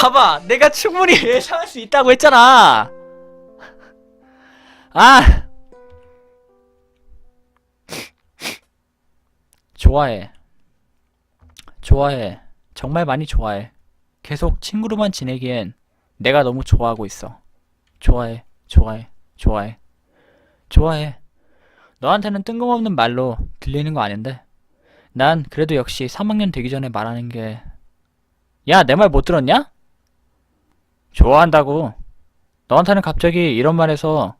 봐봐, 내가 충분히 예상할 수 있다고 했잖아. 아, 좋아해. 좋아해. 정말 많이 좋아해. 계속 친구로만 지내기엔 내가 너무 좋아하고 있어. 좋아해, 좋아해, 좋아해, 좋아해. 너한테는 뜬금없는 말로 들리는 거 아닌데. 난 그래도 역시 3학년 되기 전에 말하는 게, 야, 내 말 못 들었냐? 좋아한다고. 너한테는 갑자기 이런 말해서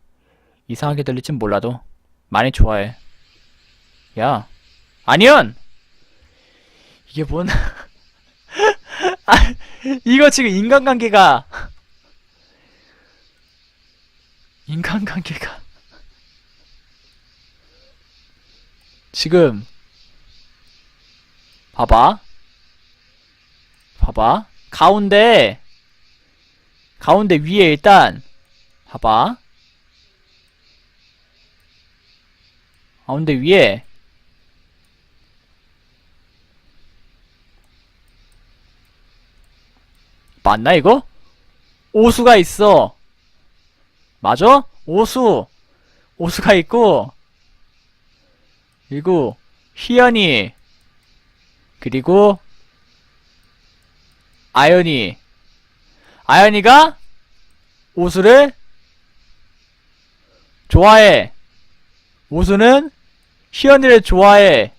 이상하게 들릴진 몰라도 많이 좋아해. 야, 아니연! 이게 뭔, 아, 이거 지금 인간관계가, 인간관계가, 지금, 봐봐. 봐봐. 가운데, 가운데 위에 일단, 봐봐. 가운데 위에, 맞나 이거? 오수가 있어. 맞아? 오수. 오수가 있고 그리고 희연이 그리고 아연이 아연이가 오수를 좋아해. 오수는 희연이를 좋아해.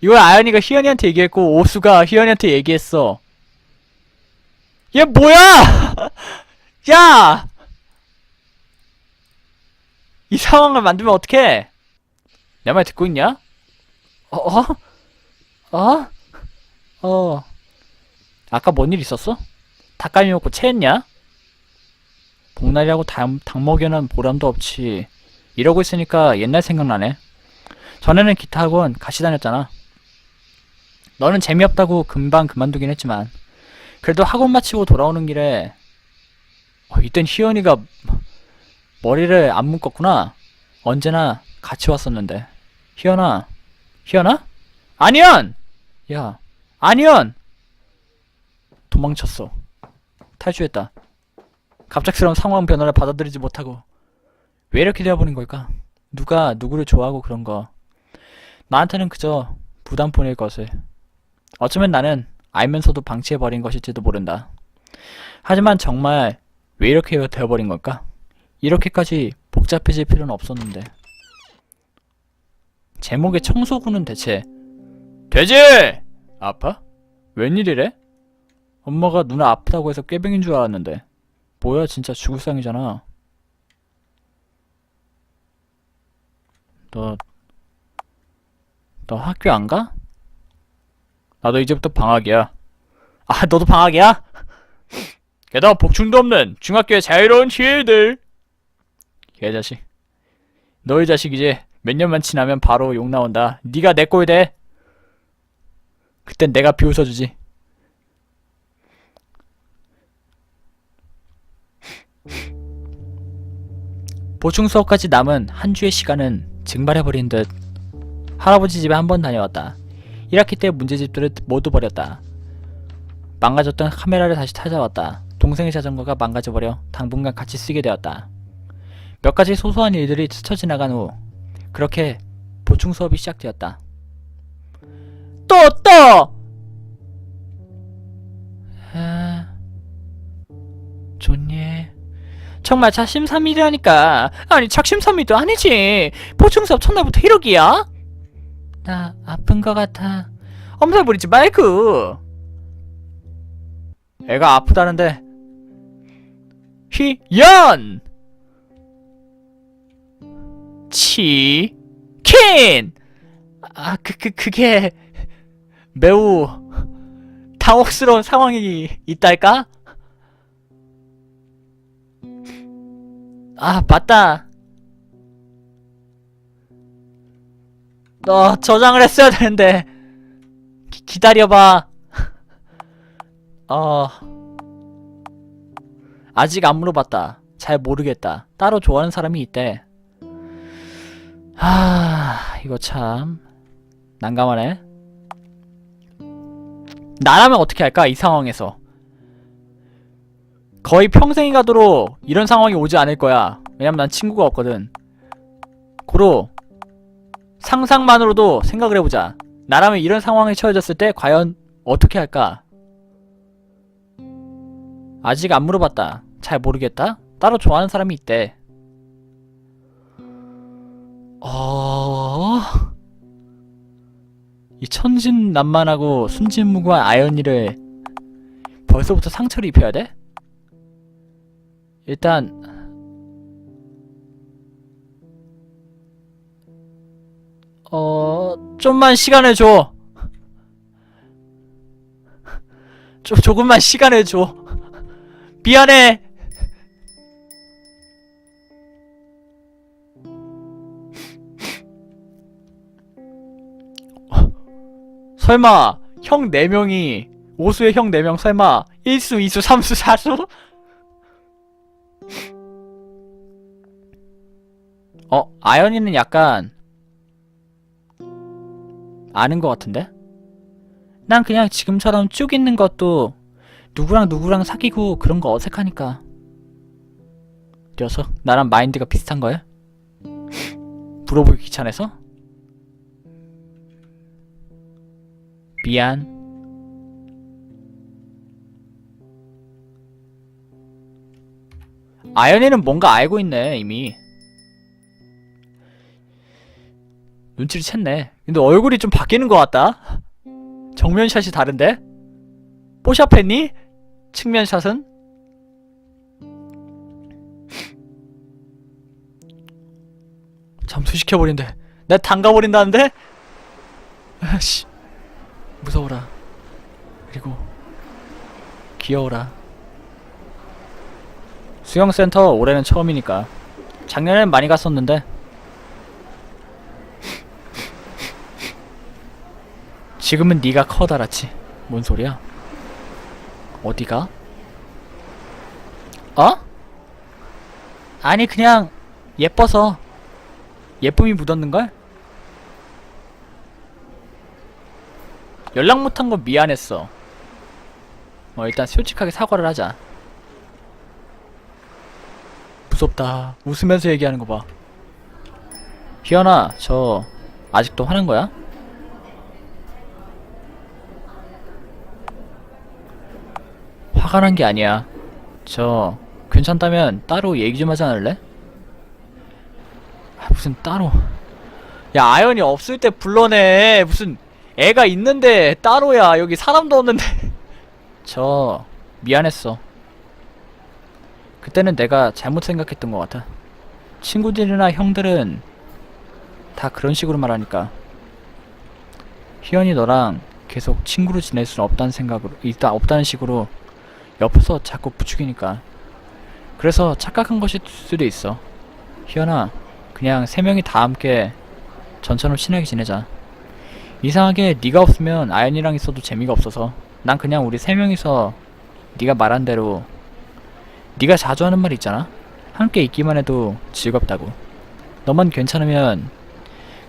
이걸 아연이가 희연이한테 얘기했고 오수가 희연이한테 얘기했어. 얘 뭐야? 야! 이 상황을 만들면 어떡해? 내 말 듣고 있냐? 어? 어? 어? 어. 아까 뭔 일 있었어? 닭갈비 먹고 체했냐? 복날이라고 닭, 닭 먹여는 보람도 없지. 이러고 있으니까 옛날 생각나네. 전에는 기타 학원 같이 다녔잖아. 너는 재미없다고 금방 그만두긴 했지만 그래도 학원 마치고 돌아오는 길에 어, 이땐 희연이가 머리를 안 묶었구나. 언제나 같이 왔었는데. 희연아, 희연아? 안희연! 야, 안희연! 도망쳤어. 탈주했다. 갑작스러운 상황 변화를 받아들이지 못하고 왜 이렇게 되어버린 걸까? 누가 누구를 좋아하고 그런 거. 나한테는 그저 부담뿐일 것을. 어쩌면 나는 알면서도 방치해버린 것일지도 모른다. 하지만 정말 왜 이렇게 되어버린 걸까? 이렇게까지 복잡해질 필요는 없었는데. 제목의 청소구는 대체 돼지! 아파? 웬일이래? 엄마가 누나 아프다고 해서 꾀병인 줄 알았는데. 뭐야 진짜 죽을 상이잖아. 너... 너 학교 안 가? 나도 이제부터 방학이야. 아 너도 방학이야? 게다가 복충도 없는 중학교의 자유로운 기회들. 개자식. 너희 자식 이제 몇 년만 지나면 바로 욕 나온다. 네가 내 꼴 돼. 그땐 내가 비웃어주지 보충 수업까지 남은 한 주의 시간은 증발해버린 듯 할아버지 집에 한 번 다녀왔다 1학기 때 문제집들을 모두 버렸다 망가졌던 카메라를 다시 찾아왔다 동생의 자전거가 망가져버려 당분간 같이 쓰게 되었다 몇 가지 소소한 일들이 스쳐 지나간 후 그렇게 보충 수업이 시작되었다. 또 또. 아, 좋니? 정말 자심삼일이라니까. 아니 작심삼일도 아니지. 보충 수업 첫날부터 이러기야? 나 아픈 것 같아. 엄살 부리지 말고. 애가 아프다는데. 희연. 치킨! 아, 그, 그, 그게 매우 당혹스러운 상황이 있달까? 아, 맞다. 너 저장을 했어야 되는데. 기, 기다려봐. 어. 아직 안 물어봤다. 잘 모르겠다. 따로 좋아하는 사람이 있대. 하, 이거 참 난감하네. 나라면 어떻게 할까? 이 상황에서. 거의 평생이 가도록 이런 상황이 오지 않을 거야. 왜냐면 난 친구가 없거든. 고로 상상만으로도 생각을 해보자. 나라면 이런 상황에 처해졌을 때 과연 어떻게 할까? 아직 안 물어봤다. 잘 모르겠다. 따로 좋아하는 사람이 있대. 어... 이 천진난만하고 순진무구한 아연이를 벌써부터 상처를 입혀야 돼? 일단 어 좀만 시간을 줘. 좀 조금만 시간을 줘. 미안해. 설마 형 4명이 오수의 형 4명 설마 1수, 2수, 3수, 4수? 어, 아연이는 약간 아는 것 같은데? 난 그냥 지금처럼 쭉 있는 것도 누구랑 누구랑 사귀고 그런 거 어색하니까. 녀석, 나랑 마인드가 비슷한 거야? 물어보기 귀찮아서? 미안. 아연이는 뭔가 알고 있네, 이미. 눈치를 챘네. 근데 얼굴이 좀 바뀌는 것 같다? 정면샷이 다른데? 뽀샵 했니? 측면샷은? 잠수시켜버린대. 내 담가버린다는데? 아씨. 무서워라. 그리고 귀여워라. 수영센터 올해는 처음이니까. 작년엔 많이 갔었는데 지금은 네가 커다랗지. 뭔 소리야? 어디가? 어? 아니 그냥 예뻐서 예쁨이 묻었는걸? 연락 못한 건 미안했어. 어 일단 솔직하게 사과를 하자. 무섭다. 웃으면서 얘기하는 거 봐. 희연아, 저 아직도 화난 거야? 화가 난게 아니야. 저 괜찮다면 따로 얘기 좀 하지 않을래? 아, 무슨 따로? 야 아연이 없을 때 불러내. 무슨 애가 있는데 따로야. 여기 사람도 없는데. 저 미안했어. 그때는 내가 잘못 생각했던 것 같아. 친구들이나 형들은 다 그런 식으로 말하니까. 희연이 너랑 계속 친구로 지낼 수는 없다는 생각으로, 있다, 없다는 식으로 옆에서 자꾸 부추기니까. 그래서 착각한 것일 수도 있어. 희연아, 그냥 세 명이 다 함께 전처럼 친하게 지내자. 이상하게 네가 없으면 아연이랑 있어도 재미가 없어서 난 그냥 우리 세 명이서 네가 말한 대로 네가 자주 하는 말 있잖아. 함께 있기만 해도 즐겁다고. 너만 괜찮으면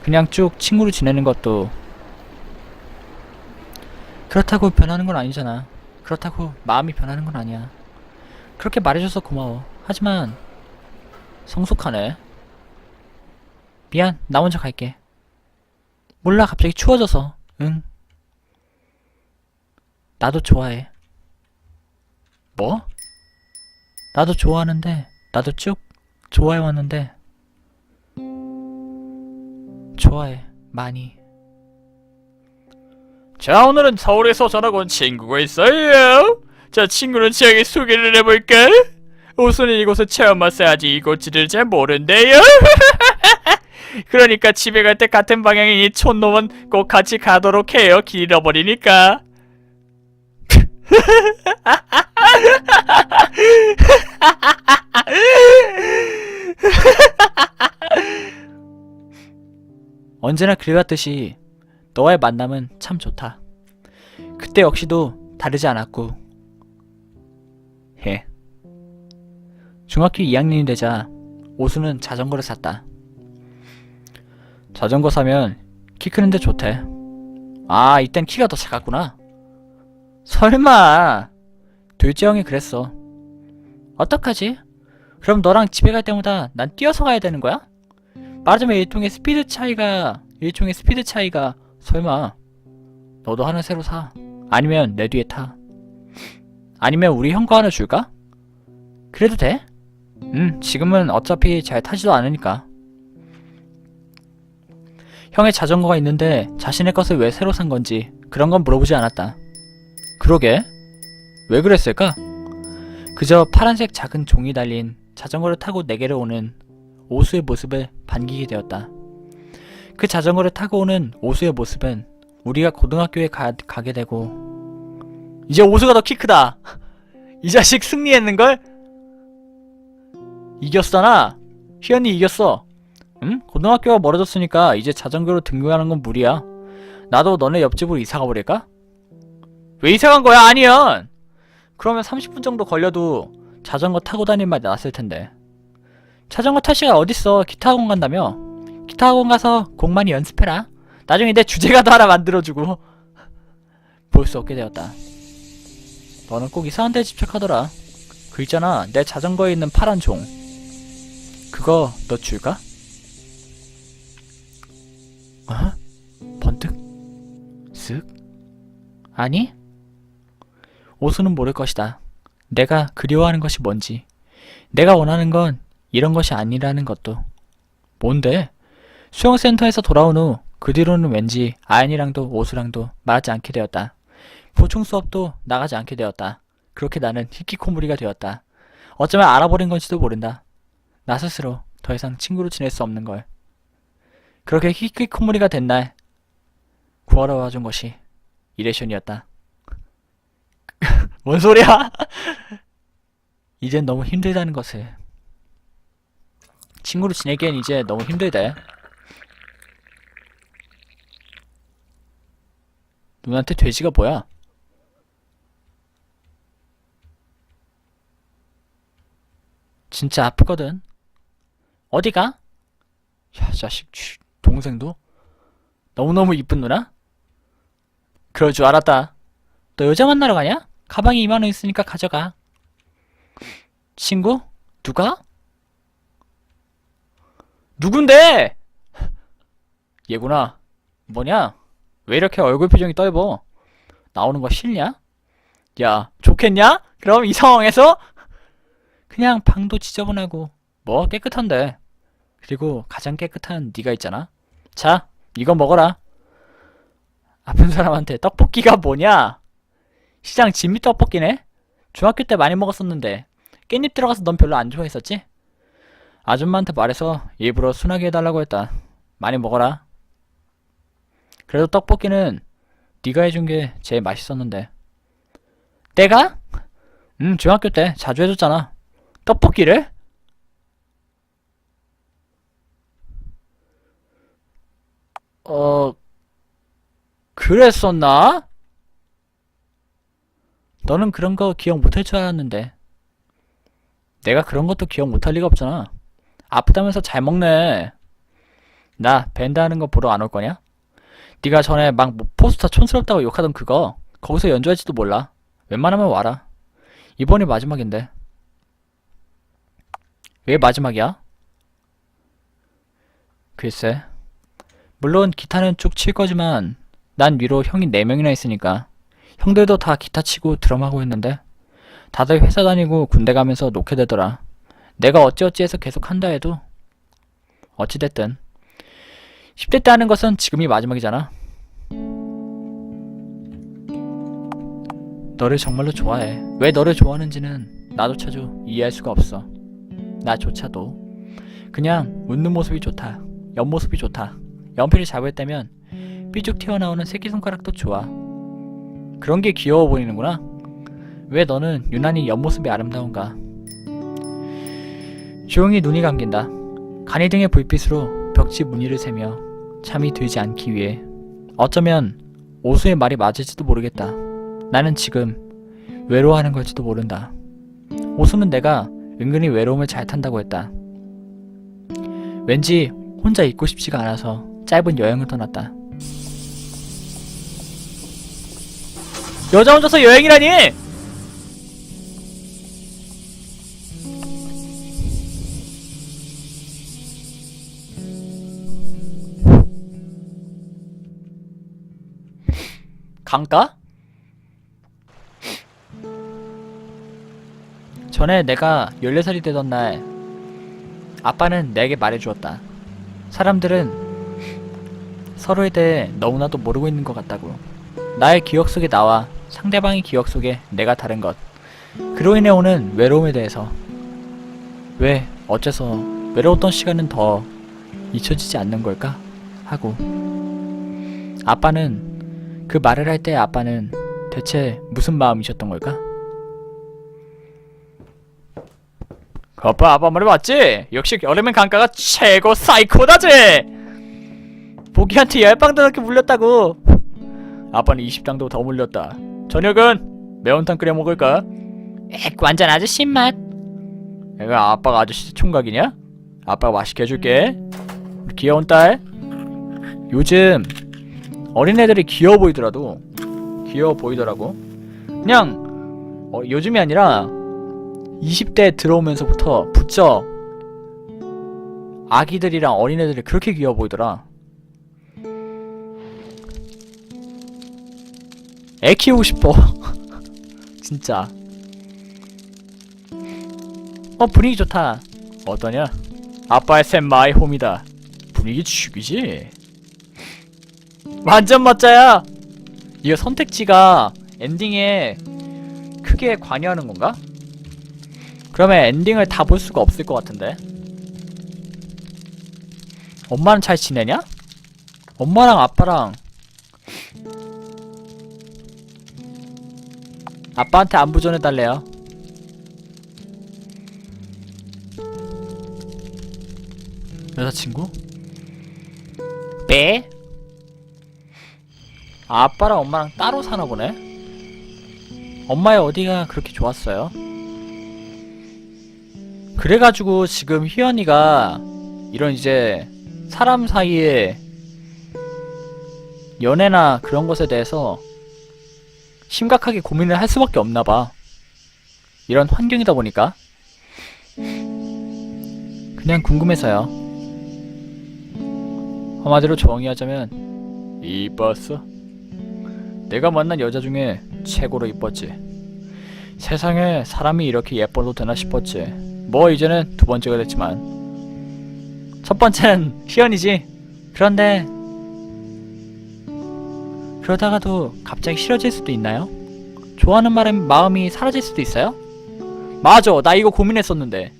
그냥 쭉 친구로 지내는 것도 그렇다고 변하는 건 아니잖아. 그렇다고 마음이 변하는 건 아니야. 그렇게 말해줘서 고마워. 하지만 성숙하네. 미안, 나 먼저 갈게. 몰라, 갑자기 추워져서. 응. 나도 좋아해. 뭐? 나도 좋아하는데, 나도 쭉 좋아해왔는데, 좋아해, 많이. 자, 오늘은 서울에서 전학 온 친구가 있어요. 자, 친구는 지역에 소개를 해볼까? 우선 이곳을 체험 마사지 이곳지를 잘 모른대요. 그러니까 집에 갈 때 같은 방향인 이 촌놈은 꼭 같이 가도록 해요. 길 잃어버리니까. 언제나 그래왔듯이 너와의 만남은 참 좋다. 그때 역시도 다르지 않았고 해. 중학교 2학년이 되자 오수는 자전거를 샀다. 자전거 사면 키 크는데 좋대. 아, 이땐 키가 더 작았구나. 설마 둘째 형이 그랬어. 어떡하지? 그럼 너랑 집에 갈 때마다 난 뛰어서 가야 되는 거야? 말하자면 일종의 스피드 차이가 일종의 스피드 차이가 설마 너도 하나 새로 사 아니면 내 뒤에 타 아니면 우리 형거 하나 줄까? 그래도 돼? 음 지금은 어차피 잘 타지도 않으니까 형의 자전거가 있는데 자신의 것을 왜 새로 산 건지 그런 건 물어보지 않았다 그러게 왜 그랬을까? 그저 파란색 작은 종이 달린 자전거를 타고 내게로 오는 오수의 모습을 반기게 되었다. 그 자전거를 타고 오는 오수의 모습은 우리가 고등학교에 가, 가게 되고 이제 오수가 더 키 크다. 이 자식 승리했는걸? 이겼잖아. 희연이 이겼어. 응? 고등학교가 멀어졌으니까 이제 자전거로 등교하는 건 무리야. 나도 너네 옆집으로 이사 가 버릴까? 왜 이사 간 거야, 아니연? 그러면 30분 정도 걸려도 자전거 타고 다닐 맛이 났을 텐데. 자전거 탈 시간 어딨어? 기타 학원 간다며? 기타 학원 가서 곡 많이 연습해라. 나중에 내 주제가도 하나 만들어주고. 볼 수 없게 되었다. 너는 꼭 이상한 데 집착하더라. 그 있잖아, 내 자전거에 있는 파란 종. 그거 너 줄까? 어? 번뜩? 쓱? 아니? 오수는 모를 것이다. 내가 그리워하는 것이 뭔지. 내가 원하는 건 이런 것이 아니라는 것도. 뭔데? 수영센터에서 돌아온 후 그 뒤로는 왠지 아연이랑도 오수랑도 말하지 않게 되었다. 보충 수업도 나가지 않게 되었다. 그렇게 나는 히키코모리가 되었다. 어쩌면 알아버린 건지도 모른다. 나 스스로 더 이상 친구로 지낼 수 없는 걸. 그렇게 히키코모리가 된 날 구하러 와준 것이 이레션이었다. 뭔 소리야? 이젠 너무 힘들다는 것을. 친구로 지내기엔 이제 너무 힘들대. 누나한테 돼지가 뭐야? 진짜 아프거든. 어디가? 야, 자식, 쥐, 동생도? 너무너무 이쁜 누나? 그럴 줄 알았다. 너 여자 만나러 가냐? 가방에 2만원 있으니까 가져가. 친구? 누가? 누군데? 얘구나. 뭐냐? 왜 이렇게 얼굴 표정이 떨버? 나오는 거 싫냐? 야, 좋겠냐? 그럼 이 상황에서? 그냥 방도 지저분하고 뭐 깨끗한데. 그리고 가장 깨끗한 네가 있잖아. 자, 이거 먹어라. 아픈 사람한테 떡볶이가 뭐냐? 시장 진미 떡볶이네? 중학교 때 많이 먹었었는데 깻잎 들어가서 넌 별로 안 좋아했었지? 아줌마한테 말해서 일부러 순하게 해달라고 했다. 많이 먹어라. 그래도 떡볶이는 네가 해준 게 제일 맛있었는데. 내가? 응, 중학교 때 자주 해줬잖아. 떡볶이를? 어, 그랬었나? 너는 그런 거 기억 못할 줄 알았는데. 내가 그런 것도 기억 못할 리가 없잖아. 아프다면서 잘 먹네. 나 밴드 하는 거 보러 안 올 거냐? 네가 전에 막뭐 포스터 촌스럽다고 욕하던 그거 거기서 연주할지도 몰라. 웬만하면 와라. 이번이 마지막인데. 왜 마지막이야? 글쎄. 물론 기타는 쭉 칠 거지만 난 위로 형이 4명이나 있으니까 형들도 다 기타 치고 드럼 하고 했는데 다들 회사 다니고 군대 가면서 놓게 되더라. 내가 어찌어찌 해서 계속 한다 해도 어찌됐든 10대 때 하는 것은 지금이 마지막이잖아. 너를 정말로 좋아해. 왜 너를 좋아하는지는 나조차도 이해할 수가 없어. 나조차도. 그냥 웃는 모습이 좋다. 옆모습이 좋다. 연필을 잡을 때면 삐죽 튀어나오는 새끼손가락도 좋아. 그런 게 귀여워 보이는구나. 왜 너는 유난히 옆모습이 아름다운가? 조용히 눈이 감긴다. 간이 등의 불빛으로 벽지 무늬를 세며 잠이 들지 않기 위해 어쩌면 오수의 말이 맞을지도 모르겠다. 나는 지금 외로워하는 걸지도 모른다. 오수는 내가 은근히 외로움을 잘 탄다고 했다. 왠지 혼자 있고 싶지가 않아서 짧은 여행을 떠났다. 여자 혼자서 여행이라니! 강가? 전에 내가 14살이 되던 날 아빠는 내게 말해주었다. 사람들은 서로에 대해 너무나도 모르고 있는 것 같다고. 나의 기억 속에 나와 상대방의 기억 속에 내가 다른 것. 그로 인해 오는 외로움에 대해서. 왜, 어째서 외로웠던 시간은 더 잊혀지지 않는 걸까? 하고. 아빠는, 그 말을 할 때 아빠는 대체 무슨 마음이셨던 걸까? 거봐 아빠 말이 맞지? 역시 여름엔 강가가 최고 사이코다지! 보기한테 열방도 넘게 물렸다고 아빠는 20장도 더 물렸다 저녁은 매운탕 끓여 먹을까? 액 완전 아저씨 입맛 내가 아빠가 아저씨 총각이냐? 아빠가 맛있게 해줄게 귀여운 딸 요즘 어린애들이 귀여워 보이더라도 귀여워 보이더라고 그냥 어, 요즘이 아니라 20대 들어오면서부터 부쩍 아기들이랑 어린애들이 그렇게 귀여워 보이더라. 애 키우고 싶어. 진짜. 어, 분위기 좋다. 어떠냐? 아빠의 샘 마이 홈이다. 분위기 죽이지? 완전 멋져요! 이거 선택지가 엔딩에 크게 관여하는 건가? 그러면 엔딩을 다 볼 수가 없을 것 같은데 엄마는 잘 지내냐? 엄마랑 아빠랑 아빠한테 안부 전해달래요 여자친구? 빼? 아빠랑 엄마랑 따로 사나 보네 엄마의 어디가 그렇게 좋았어요? 그래가지고 지금 희연이가 이런 이제 사람 사이에 연애나 그런 것에 대해서 심각하게 고민을 할 수밖에 없나 봐. 이런 환경이다 보니까. 그냥 궁금해서요. 한마디로 정의하자면 이뻤어. 내가 만난 여자 중에 최고로 이뻤지. 세상에 사람이 이렇게 예뻐도 되나 싶었지. 뭐 이제는 두 번째가 됐지만 첫 번째는 희연이지. 그런데 그러다가도 갑자기 싫어질 수도 있나요? 좋아하는 말은 마음이 사라질 수도 있어요? 맞아, 나 이거 고민했었는데.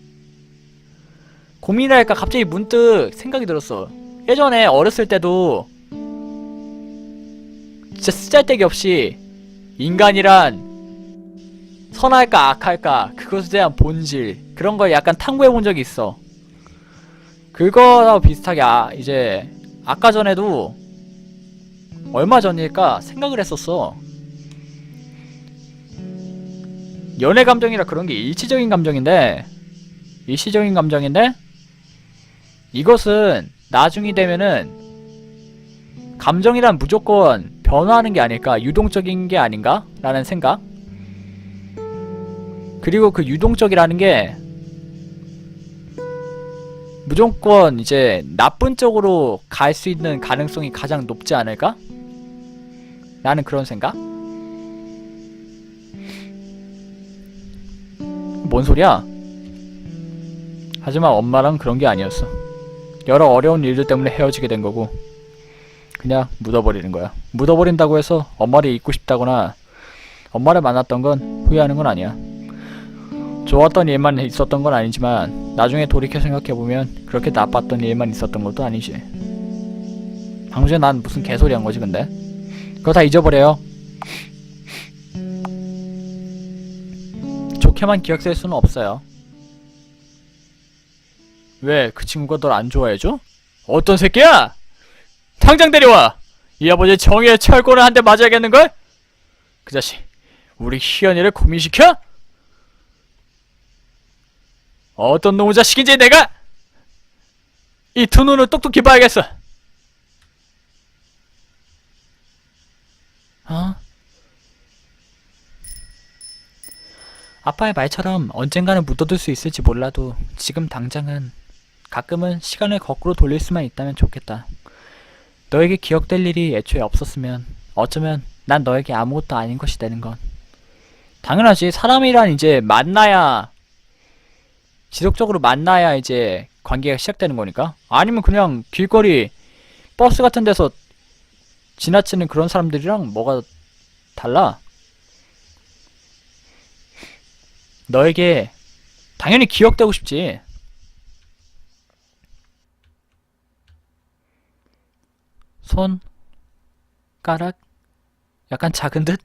고민을 할까 갑자기 문득 생각이 들었어. 예전에 어렸을 때도 진짜 쓰잘데기 없이 인간이란 선할까 악할까 그것에 대한 본질 그런 걸 약간 탐구해 본 적이 있어. 그거랑 비슷하게 아 이제 아까 전에도 얼마 전일까 생각을 했었어. 연애 감정이라 그런 게 일시적인 감정인데 일시적인 감정인데 이것은 나중이 되면은 감정이란 무조건 변화하는 게 아닐까 유동적인 게 아닌가 라는 생각 그리고 그 유동적이라는 게 무조건 이제 나쁜 쪽으로 갈 수 있는 가능성이 가장 높지 않을까? 라는 그런 생각? 뭔 소리야? 하지만 엄마랑 그런 게 아니었어. 여러 어려운 일들 때문에 헤어지게 된 거고, 그냥 묻어버리는 거야. 묻어버린다고 해서 엄마를 잊고 싶다거나, 엄마를 만났던 건 후회하는 건 아니야. 좋았던 일만 있었던 건 아니지만, 나중에 돌이켜 생각해보면, 그렇게 나빴던 일만 있었던 것도 아니지. 방금 난 무슨 개소리 한 거지, 근데? 그거 다 잊어버려요. 좋게만 기억될 수는 없어요. 왜 그 친구가 널 안 좋아해줘? 어떤 새끼야? 당장 데려와! 이 아버지 정의의 철권을 한 대 맞아야겠는걸? 그 자식 우리 희연이를 고민시켜? 어떤 놈의 자식인지 내가 이 두 눈을 똑똑히 봐야겠어 어? 아빠의 말처럼 언젠가는 묻어둘 수 있을지 몰라도 지금 당장은 가끔은 시간을 거꾸로 돌릴 수만 있다면 좋겠다. 너에게 기억될 일이 애초에 없었으면 어쩌면 난 너에게 아무것도 아닌 것이 되는 건. 당연하지. 사람이란 이제 만나야, 지속적으로 만나야 이제 관계가 시작되는 거니까. 아니면 그냥 길거리, 버스 같은 데서 지나치는 그런 사람들이랑 뭐가 달라? 너에게 당연히 기억되고 싶지. 손, 가락, 약간 작은 듯?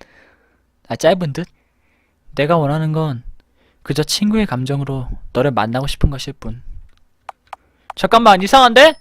아, 짧은 듯? 내가 원하는 건 그저 친구의 감정으로 너를 만나고 싶은 것일 뿐. 잠깐만, 이상한데?